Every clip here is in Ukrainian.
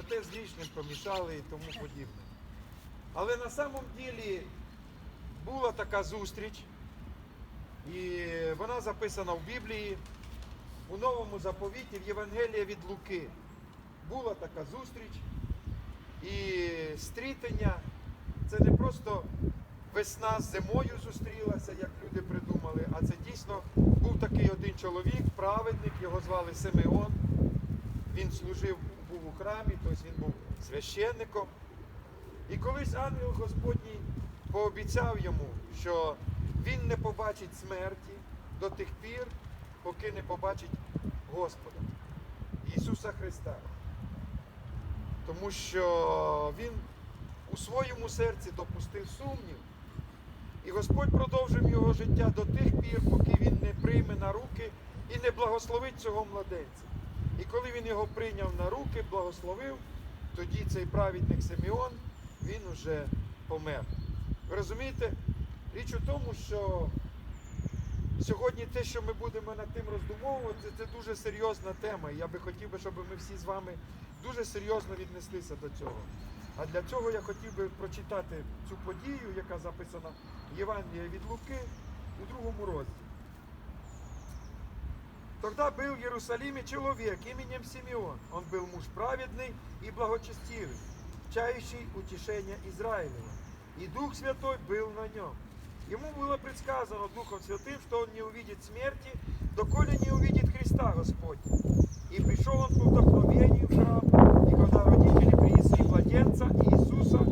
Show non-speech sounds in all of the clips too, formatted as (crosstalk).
святе з лишнім помішали і тому подібне. Але на самом ділі була така зустріч, і вона записана в Біблії, у Новому заповіті, в Євангелії від Луки. Була така зустріч і стрітення. Це не просто весна з зимою зустрілася, як люди придумали, а це дійсно був такий один чоловік, праведник, його звали Симеон. Він служив, храмі, тобто він був священником. І колись ангел Господній пообіцяв йому, що він не побачить смерті до тих пір, поки не побачить Господа Ісуса Христа. Тому що він у своєму серці допустив сумнів. І Господь продовжив його життя до тих пір, поки він не прийме на руки і не благословить цього младенця. І коли він його прийняв на руки, благословив, тоді цей праведник Симеон, він уже помер. Ви розумієте? Річ у тому, що сьогодні те, що ми будемо над тим роздумовувати, це дуже серйозна тема. І я би хотів би, щоб ми всі з вами дуже серйозно віднеслися до цього. А для цього я хотів би прочитати цю подію, яка записана в Євангелії від Луки у другому розділі. Тогда был в Иерусалиме человек именем Симеон. Он был муж праведный и благочестивый, чающий утешения Израилева. И Дух Святой был на нем. Ему было предсказано Духом Святым, что он не увидит смерти, доколе не увидит Христа Господня. И пришел он по вдохновению в храм, и когда родители принесли младенца Иисуса,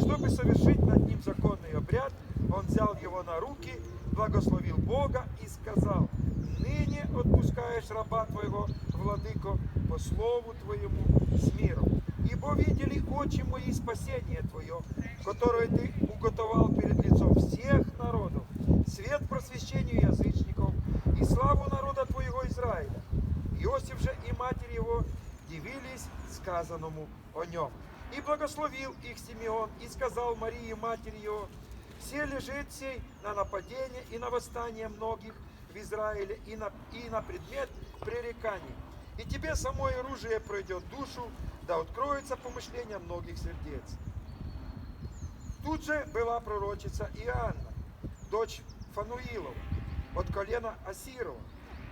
чтобы совершить над ним законный обряд, он взял его на руки, благословил Бога и сказал, отпускаешь раба твоего, владыко, по слову твоему с миром. Ибо видели очи мои спасение твое, которое ты уготовал перед лицом всех народов, свет просвещению язычников и славу народа твоего Израиля. Иосиф же и матерь его дивились сказанному о нем. И благословил их Симеон, и сказал Марии, матери его, все лежит сей на нападение и на восстание многих Израиле, и на, и на предмет пререканий. И тебе самое оружие пройдет душу, да откроется помышления многих сердец. Тут же была пророчица Иоанна, дочь Фануилова, от колена Асирова,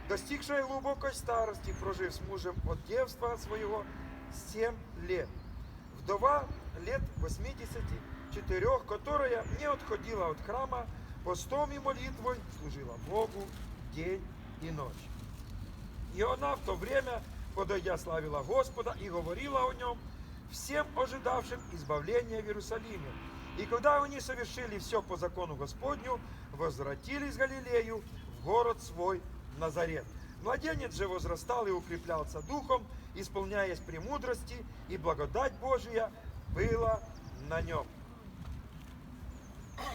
достигшая глубокой старости, прожив с мужем от девства своего 7 лет. Вдова лет 84, которая не отходила от храма, постом и молитвой служила Богу день и ночь. И она в то время, подойдя, славила Господа и говорила о нем всем ожидавшим избавления в Иерусалиме. И когда они совершили все по закону Господню, возвратились в Галилею, в город свой Назарет. Младенец же возрастал и укреплялся духом, исполняясь премудрости, и благодать Божия была на нем.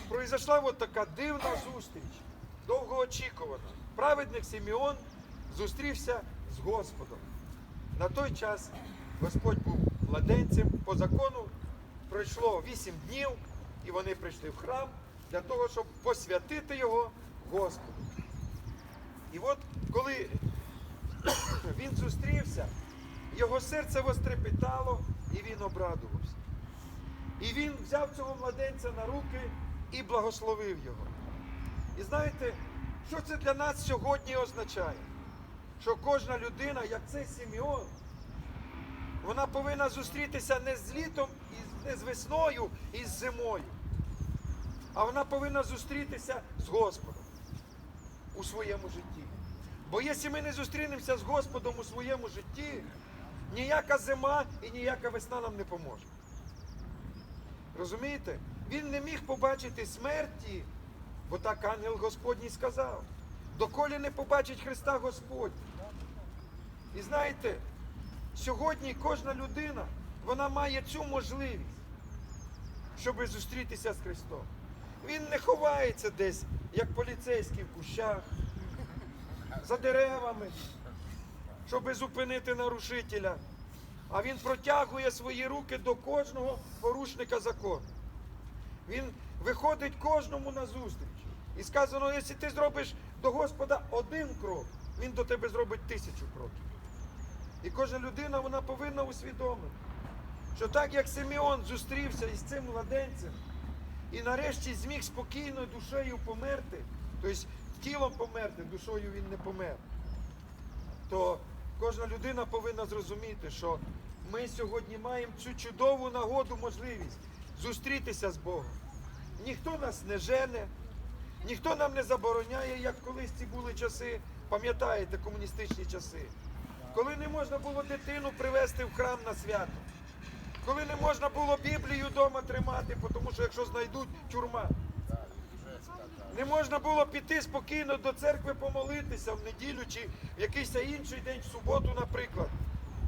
Произошла вот така дивна зустріч, довгоочікувана. Праведник Симеон зустрівся з Господом. На той час Господь був младенцем. По закону пройшло 8 днів, і вони прийшли в храм для того, щоб посвятити його Господу. І от коли (clears throat) він зустрівся, його серце вострепетало, і він обрадувався. І він взяв цього младенця на руки і благословив його. І знаєте, що це для нас сьогодні означає? Що кожна людина, як цей Сімеон, вона повинна зустрітися не з літом, не з весною і з зимою, а вона повинна зустрітися з Господом у своєму житті. Бо якщо ми не зустрінемося з Господом у своєму житті, ніяка зима і ніяка весна нам не поможе. Розумієте? Він не міг побачити смерті, бо так ангел Господній сказав. Доколі не побачить Христа Господь. І знаєте, сьогодні кожна людина, вона має цю можливість, щоб зустрітися з Христом. Він не ховається десь, як поліцейський в кущах, за деревами, щоб зупинити нарушителя. А він протягує свої руки до кожного порушника закону. Він виходить кожному на зустріч. І сказано, якщо ти зробиш до Господа один крок, він до тебе зробить тисячу кроків. І кожна людина вона повинна усвідомити, що так як Симеон зустрівся із цим младенцем і нарешті зміг спокійно душею померти, тобто тілом померти, душою він не помер, то кожна людина повинна зрозуміти, що ми сьогодні маємо цю чудову нагоду, можливість зустрітися з Богом. Ніхто нас не жене, ніхто нам не забороняє, як колись ці були часи, пам'ятаєте, комуністичні часи, коли не можна було дитину привезти в храм на свято, коли не можна було Біблію вдома тримати, тому що якщо знайдуть тюрма. Не можна було піти спокійно до церкви помолитися в неділю чи в якийсь інший день, в суботу, наприклад,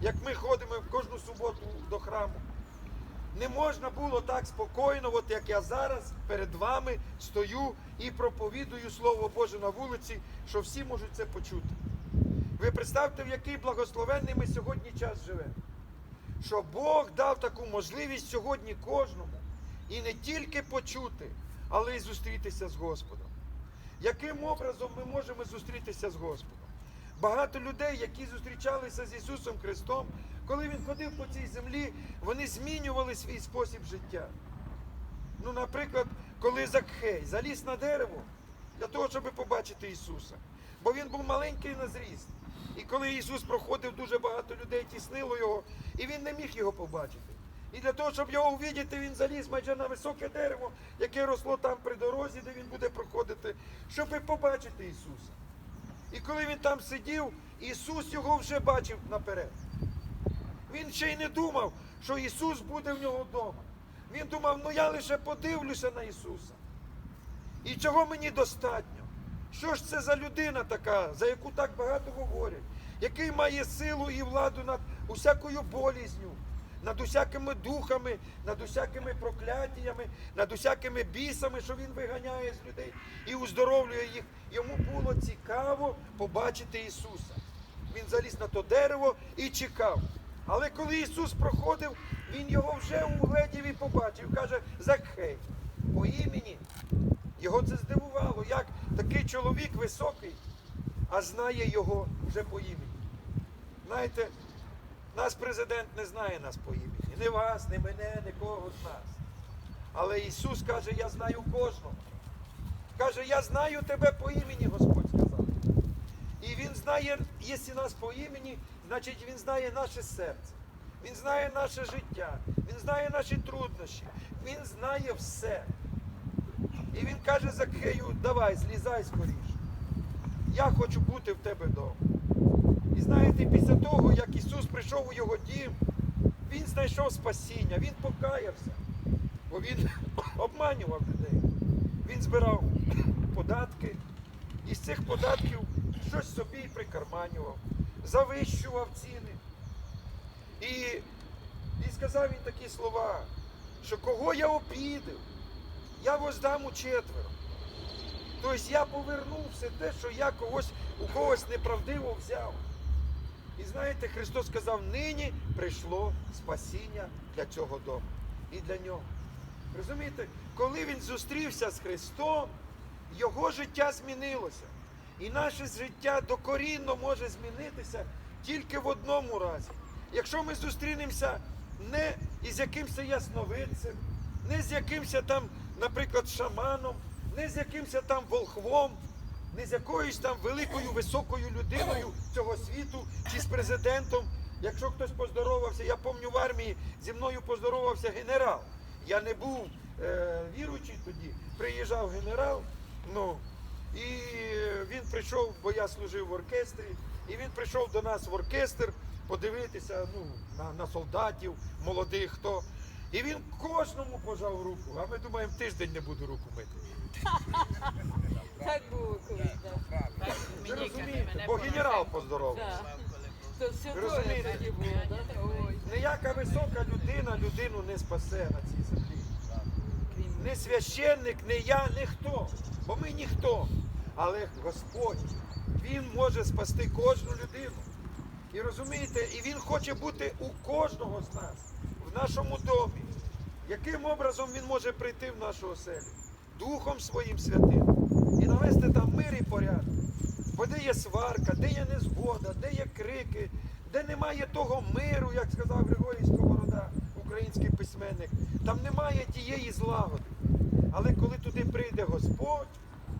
як ми ходимо в кожну суботу до храму. Не можна було так спокійно, от як я зараз перед вами стою і проповідую Слово Боже на вулиці, що всі можуть це почути. Ви представте, в який благословенний ми сьогодні час живемо. Що Бог дав таку можливість сьогодні кожному і не тільки почути, але й зустрітися з Господом. Яким образом ми можемо зустрітися з Господом? Багато людей, які зустрічалися з Ісусом Христом, коли Він ходив по цій землі, вони змінювали свій спосіб життя. Ну, наприклад, коли Закхей заліз на дерево для того, щоб побачити Ісуса. Бо він був маленький на зріст. І коли Ісус проходив, дуже багато людей тіснило його, і він не міг його побачити. І для того, щоб його увідіти, він заліз майже на високе дерево, яке росло там при дорозі, де він буде проходити, щоб побачити Ісуса. І коли він там сидів, Ісус його вже бачив наперед. Він ще й не думав, що Ісус буде в нього вдома. Він думав, ну я лише подивлюся на Ісуса. І чого мені достатньо? Що ж це за людина така, за яку так багато говорять, який має силу і владу над усякою болізню, над усякими духами, над усякими прокляттями, над усякими бісами, що він виганяє з людей і уздоровлює їх. Йому було цікаво побачити Ісуса. Він заліз на то дерево і чекав. Але коли Ісус проходив, Він його вже угледів і побачив. Каже, Закхей, по імені. Його це здивувало, як такий чоловік високий, а знає його вже по імені. Знаєте, наш президент не знає нас по імені. Не вас, не мене, нікого з нас. Але Ісус каже, я знаю кожного. Каже, я знаю тебе по імені, Господь сказав. І Він знає, якщо нас по імені, значить Він знає наше серце. Він знає наше життя, Він знає наші труднощі, Він знає все. І він каже Закхею, давай, злізай скоріше. Я хочу бути в тебе вдома. І знаєте, після того, як Ісус прийшов у його дім, Він знайшов спасіння, Він покаявся, бо Він (coughs) обманював людей. Він збирав (coughs) податки, і з цих податків щось собі прикарманював, завищував ціни. І, і сказав він такі слова, що кого я обідив, я воздам у четверо. Тобто я поверну все те, що я когось у когось неправдиво взяв. І знаєте, Христос сказав, нині прийшло спасіння для цього дому і для нього. Розумієте, коли він зустрівся з Христом, його життя змінилося. І наше життя докорінно може змінитися тільки в одному разі. Якщо ми зустрінемося не із якимось ясновидцем, не з якимось там, наприклад, шаманом, не з якимось там волхвом, не з якоюсь там великою високою людиною цього світу чи з президентом. Якщо хтось поздоровався, я пам'ятаю в армії зі мною поздоровався генерал. Я не був е, віруючий тоді, приїжджав генерал. Ну, і він прийшов, бо я служив в оркестрі, і він прийшов до нас в оркестр подивитися ну, на, на солдатів, молодих хто. І він кожному пожав руку, а ми думаємо, тиждень не буду руку мити. (laughs) Так було колись, так. Ви розумієте, бо генерал поздоровався. То все розумієте? Ніяка висока людина людину не спасе на цій землі. Не священник, не я, ніхто. Бо ми ніхто. Але Господь, Він може спасти кожну людину. І розумієте, і Він хоче бути у кожного з нас, в нашому домі. Яким образом Він може прийти в нашу оселю? Духом своїм святим. І навести там мир і порядок. Бо де є сварка, де є незгода, де є крики, де немає того миру, як сказав Григорій Сковорода, український письменник, там немає тієї злагоди. Але коли туди прийде Господь,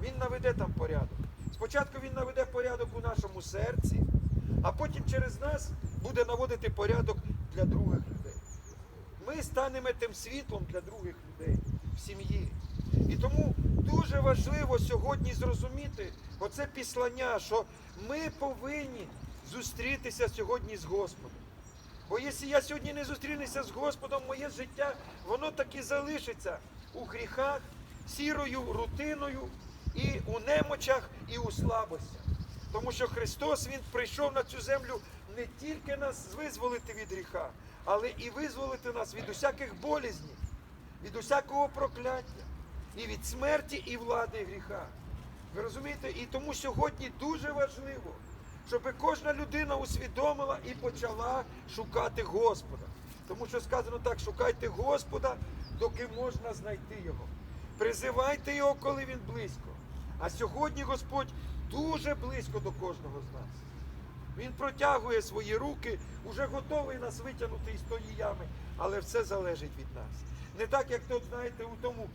Він наведе там порядок. Спочатку Він наведе порядок у нашому серці, а потім через нас буде наводити порядок для других людей. Ми станемо тим світлом для других людей в сім'ї. І тому дуже важливо сьогодні зрозуміти оце післання, що ми повинні зустрітися сьогодні з Господом. Бо якщо я сьогодні не зустрінуся з Господом, моє життя, воно так і залишиться у гріхах, сірою рутиною, і у немочах, і у слабостях. Тому що Христос Він прийшов на цю землю не тільки нас визволити від гріха, але і визволити нас від усяких болізнів, від усякого прокляття, і від смерті, і влади гріха. Ви розумієте? І тому сьогодні дуже важливо, щоб кожна людина усвідомила і почала шукати Господа. Тому що сказано так: шукайте Господа, доки можна знайти Його. Призивайте Його, коли Він близько. А сьогодні Господь дуже близько до кожного з нас. Він протягує свої руки, уже готовий нас витягнути із тої ями, але все залежить від нас. Не так, як тут, знаєте, у тому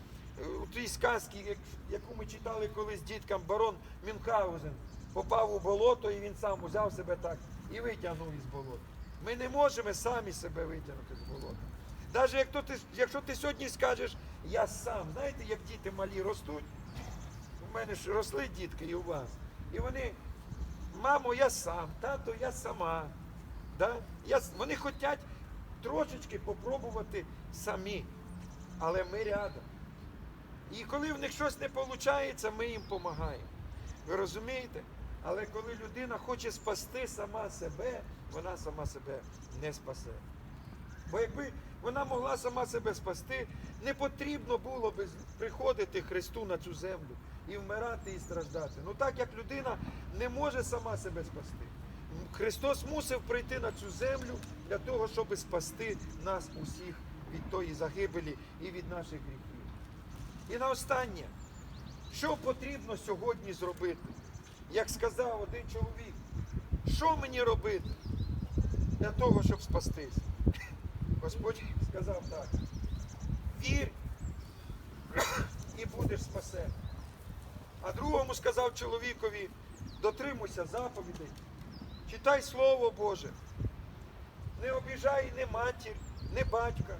у тій сказці, яку ми читали колись діткам, барон Мюнхгаузен попав у болото і він сам узяв себе так і витягнув із болота. Ми не можемо самі себе витягнути з болота. Навіть як то ти, якщо ти сьогодні скажеш, я сам, знаєте, як діти малі ростуть, у мене ж росли дітки і у вас. І вони, мамо, я сам, тато, я сама. Да? Я, вони хочуть трошечки попробувати самі, але ми рядом. І коли в них щось не виходить, ми їм допомагаємо. Ви розумієте? Але коли людина хоче спасти сама себе, вона сама себе не спасе. Бо якби вона могла сама себе спасти, не потрібно було би приходити Христу на цю землю і вмирати і страждати. Ну так як людина не може сама себе спасти. Христос мусив прийти на цю землю для того, щоб спасти нас усіх від тої загибелі і від наших гріхів. І на останнє, що потрібно сьогодні зробити? Як сказав один чоловік, що мені робити для того, щоб спастись? Господь сказав так. Вір і будеш спасений. А другому сказав чоловікові, дотримуйся заповідей, читай Слово Боже, не обіжай ні матір, ні батька.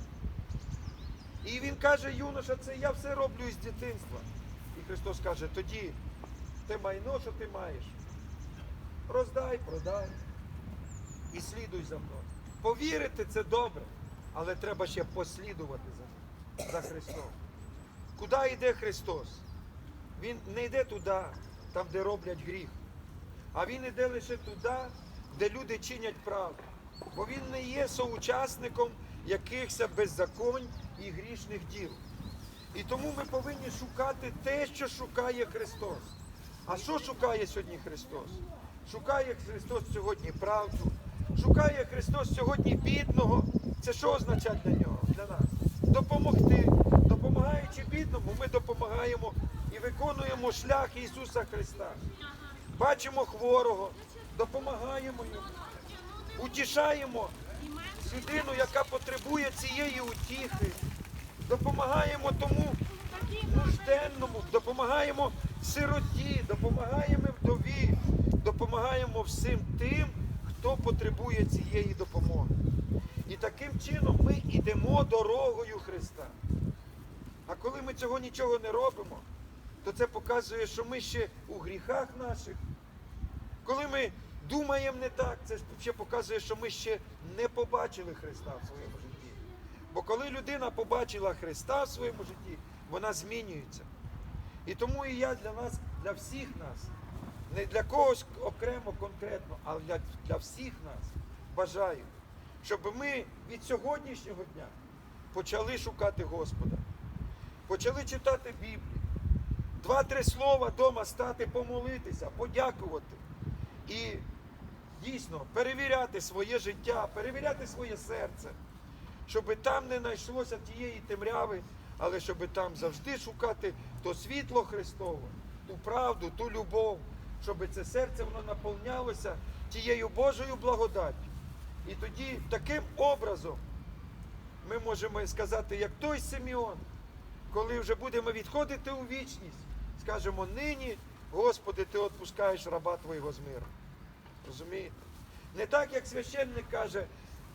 І він каже, юноша, це я все роблю з дитинства. І Христос каже, тоді те майно, що ти маєш, роздай, продай і слідуй за мною. Повірити це добре, але треба ще послідувати за, за Христом. Куди йде Христос? Він не йде туди, там, де роблять гріх, а Він йде лише туди, де люди чинять правду. Бо Він не є соучасником якихось беззаконь і грішних діл. І тому ми повинні шукати те, що шукає Христос. А що шукає сьогодні Христос? Шукає Христос сьогодні правду, шукає Христос сьогодні бідного. Це що означає для нього, для нас? Допомогти. Допомагаючи бідному, ми допомагаємо і виконуємо шлях Ісуса Христа. Бачимо хворого, допомагаємо йому, утішаємо людину, яка потребує цієї утіхи. Допомагаємо тому нужденному, допомагаємо сироті, допомагаємо вдові, допомагаємо всім тим, хто потребує цієї допомоги. І таким чином ми йдемо дорогою Христа. А коли ми цього нічого не робимо, то це показує, що ми ще у гріхах наших. Коли ми думаємо не так, це ще показує, що ми ще не побачили Христа в своєму житті. Бо коли людина побачила Христа в своєму житті, вона змінюється. І тому і я для нас, для всіх нас, не для когось окремо конкретно, а для, для всіх нас бажаю, щоб ми від сьогоднішнього дня почали шукати Господа, почали читати Біблію. Два-три слова вдома стати, помолитися, подякувати. І дійсно перевіряти своє життя, перевіряти своє серце, щоб там не знайшлося тієї темряви, але щоб там завжди шукати то світло Христове, ту правду, ту любов, щоб це серце воно наповнялося тією Божою благодаттю. І тоді таким образом ми можемо сказати, як той Симеон, коли вже будемо відходити у вічність, скажемо, нині, Господи, Ти відпускаєш раба Твого з миром. Розумієте? Не так, як священник каже,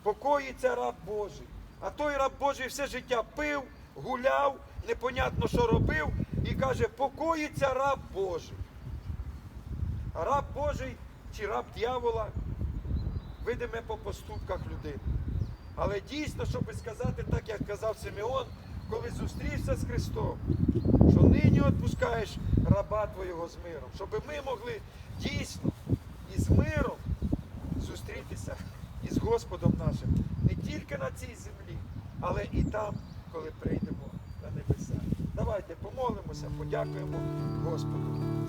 покоїться раб Божий. А той раб Божий все життя пив, гуляв, непонятно, що робив, і каже, покоїться раб Божий. Раб Божий чи раб дьявола видиме по поступках людини. Але дійсно, щоб сказати, так як казав Симеон, коли зустрівся з Христом, що нині відпускаєш раба Твого з миром, щоб ми могли дійсно із миром зустрітися із Господом нашим не тільки на цій землі, але і там, коли прийдемо на небеса. Давайте помолимося, подякуємо Господу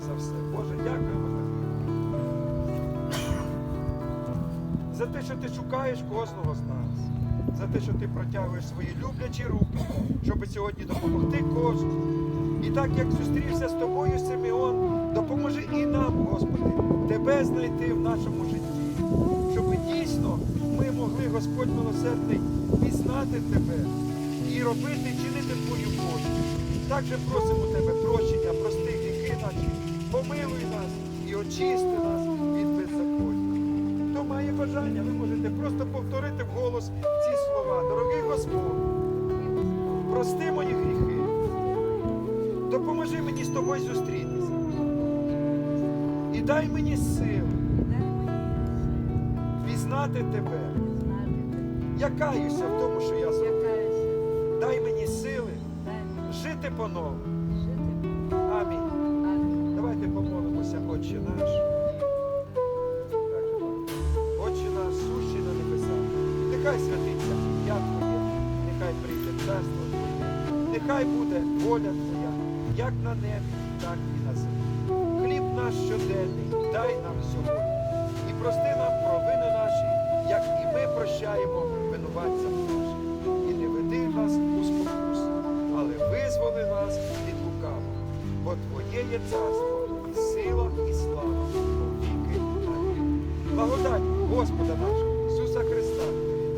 за все. Боже, дякуємо тобі. За те, що ти шукаєш кожного з нас, за те, що ти протягуєш свої люблячі руки, щоб сьогодні допомогти кожному. І так як зустрівся з тобою, Симеон, допоможи і нам, Господи, тебе знайти в нашому житті, щоб дійсно ми могли, Господь милосердний, пізнати тебе і робити. Так же просимо тебе прощення, прости гріхи наші, помилуй нас і очисти нас від беззаконня. Хто має бажання, ви можете просто повторити вголос ці слова. Дорогий Господь, прости мої гріхи. Допоможи мені з тобою зустрітися. І дай мені сил пізнати тебе. Я каюся в тому, що я зробив. По-новому. Амінь. Давайте помолимося, Отче наш. Отче наш, сущий на небесах. Нехай святиться ім'я Твоє, нехай прийде царство Твоє, нехай буде воля Твоя, як на небі, так і на землі. Хліб наш щоденний дай нам сьогодні. І прости нам провини наші, як і ми прощаємо винуватцям визволи нас від лукавого. Бо Твоє є царство, і сила, і слава, повіки. Амінь. Благодать Господа нашого Ісуса Христа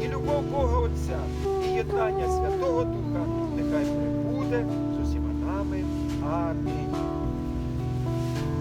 і любов Бога Отця, і єднання Святого Духа нехай прибуде з усіма нами. Амінь.